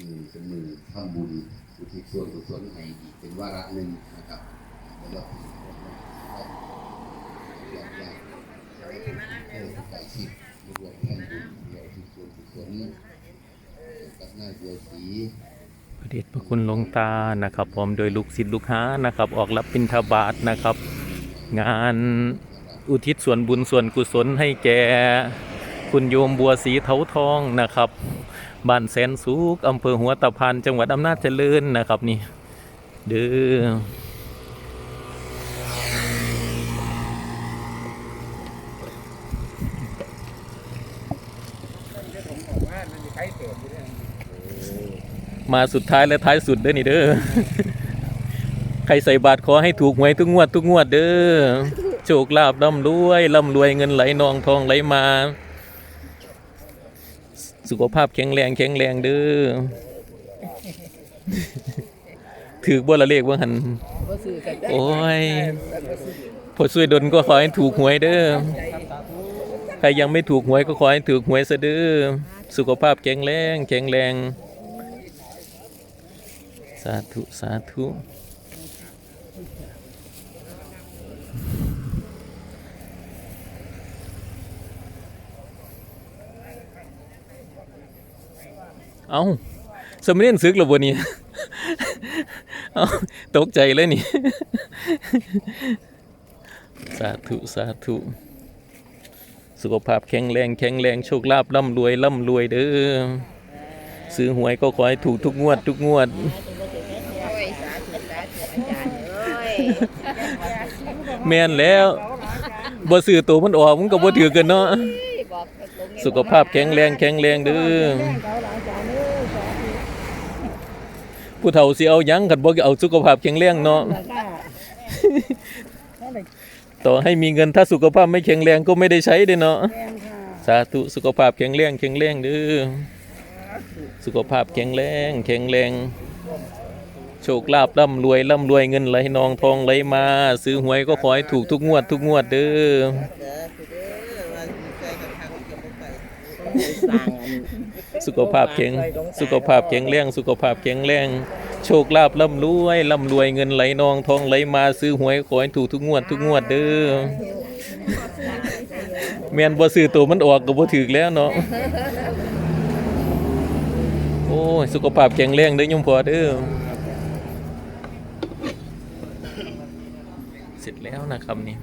มือเป็นมือทำบุญอุทิศส่วนกุศลให้อีกเป็นวาระหนึ่งนะครับแล้วก็อยากอยากเออใส่ชิดรวมทำบุญเดียวอุทิศส่วนกุศลกับนายบัวศรีพระเดชพระคุณหลวงตานะครับผมโดยลูกศิษย์ลูกหานะครับ ออกรับบิณฑบาตนะครับ งานอุทิศส่วนบุญส่วนกุศลให้แก่ คุณโยมบัวสีเถาทองนะครับบ้านแสนสุกอำเภอหัวตะพานจังหวัดอำนาจเจริญนะครับนี่เด้อมาสุดท้ายและท้ายสุดเด้อนี่เด้อ ใครใส่บาตรขอให้ถูกหวยทุกงวดทุกงวดเด้อ โชคลาภร่ำรวยร่ำรวยเงินไหลนองทองไหลมา สุขภาพแข็งแรงแข็งแรงเด้อถือบ่ละเลขว่าหันบ่ซื้อกันโอ้ยพอช่วยดนก็ขอให้ถูกหวยเด้อใครยังไม่ถูกหวยก็ขอให้ถูกหวยซะเด้อสุขภาพแข็งแรงแข็งแรง สาธุ สาธุ เอาสมเด็จซึกแล้วบ่เนี่ยเอาตกใจเลยนี่ สาธุ สาธุ สุขภาพแข็งแรง แข็งแรง โชคลาภร่ำรวยร่ำรวยเด้อ ซื้อหวยก็ขอให้ถูกทุกงวด ทุกงวดเอ้ยแม่นแล้วบ่ซื้อตัวมันออกมันก็บ่ถือกันเนาะ สุขภาพแข็งแรง แข็งแรงเด้อ ผู้เฒ่าสิเอาหยังคันบ่เอาสุขภาพแข็งแรงเนาะต่อให้มีเงินถ้าสุขภาพไม่แข็งแรงก็ไม่ได้ใช้เด้เนาะสาธุสุขภาพแข็งแรงแข็งแรงเด้อสุขภาพแข็งแรงแข็งแรง โชคลาภร่ำรวยร่ำรวยเงินไหลนองทองไหลมา ซื้อหวยก็ขอให้ถูกทุกงวดทุกงวดเด้อ สุขภาพแข็งสุขภาพแข็งแรงสุขภาพแข็งแรงโชคลาภร่ำรวยร่ำรวยเงินไหลนองทองไหลมาซื้อหวยขอให้ถูกทุกงวดทุกงวดเด้อแม่นบ่ซื้อตัวมันออกก็บ่ถูกแล้วเนาะโอ้ยสุขภาพแข็งแรงเด้อโยมพ่อเด้อเสร็จแล้วนะครับนี่